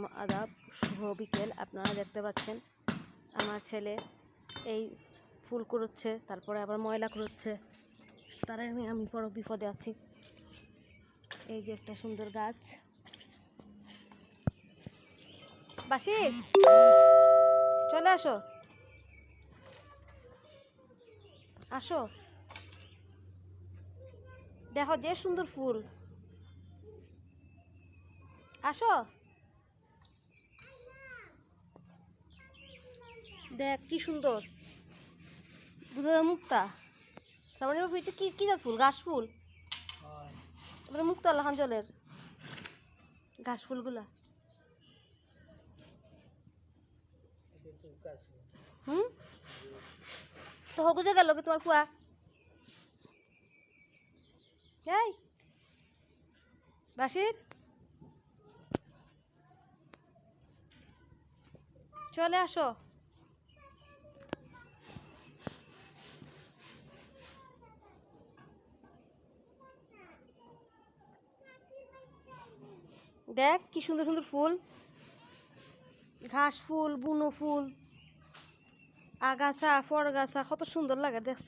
আলাইকুম আদাব শুভ বিকেল আপনারা দেখতে পাচ্ছেন। আমার ছেলে এই ফুল কুড়োচ্ছে, তারপরে আবার ময়লা কুড়োচ্ছে। তারা আমি বড় বিপদে আছি। এই যে একটা সুন্দর গাছ। বাসি, চলে আসো। আসো। দেখো যে সুন্দর ফুল। আসো। দেখ কি সুন্দর। বুঝা যায় মুক্তা? শ্রাবণী বাবু এটা কি কি গাছ ফুল? ঘাস ফুল? এবারে মুক্তা লাখান জলের। ঘাস ফুলগুলা। হুম? তো হকুজে গেল কি তোমার ফুয়া? এই। বাসির? চলে আসো। দেখ কি সুন্দর সুন্দর ফুল। ঘাস ফুল, বুনো ফুল, আগাছা ফরগাছা কত সুন্দর লাগে, দেখছ?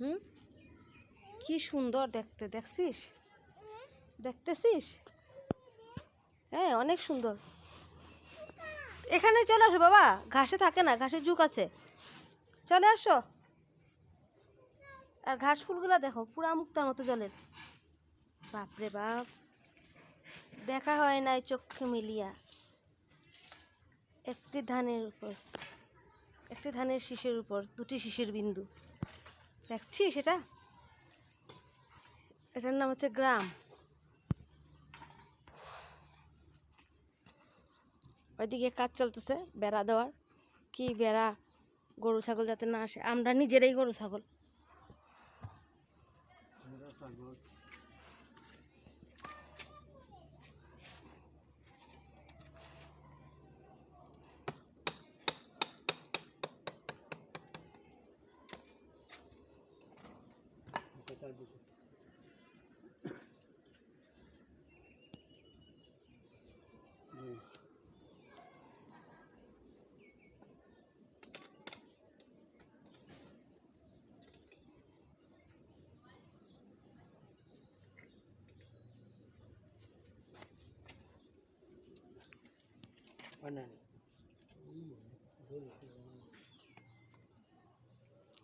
হুম? কি সুন্দর দেখতে, দেখছিস? দেখতেছিস? হ্যাঁ অনেক সুন্দর। এখানে চলে আসো বাবা, ঘাসে থাকে না, ঘাসে যুগ আছে। চলে আসো। আর ঘাস ফুলগুলো দেখো, পুরা মুক্তার মতো জলের। বাপরে বাপ। দেখা হয় নাই চক্ষে মিলিয়া। একটি ধানের উপর, একটি ধানের শীষের উপর, দুটি শীষের বিন্দু। দেখছি সেটা? এটার নাম হচ্ছে গ্রাম। ওইদিকে কাজ চলতেছে, বেড়া দেওয়ার। কি বেড়া গরু, ছাগল যাতে না আসে, আমরা নিজেরাই গরু, ছাগল।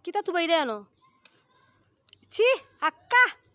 কিতা তু বাইরে আনো? 七阿嘎。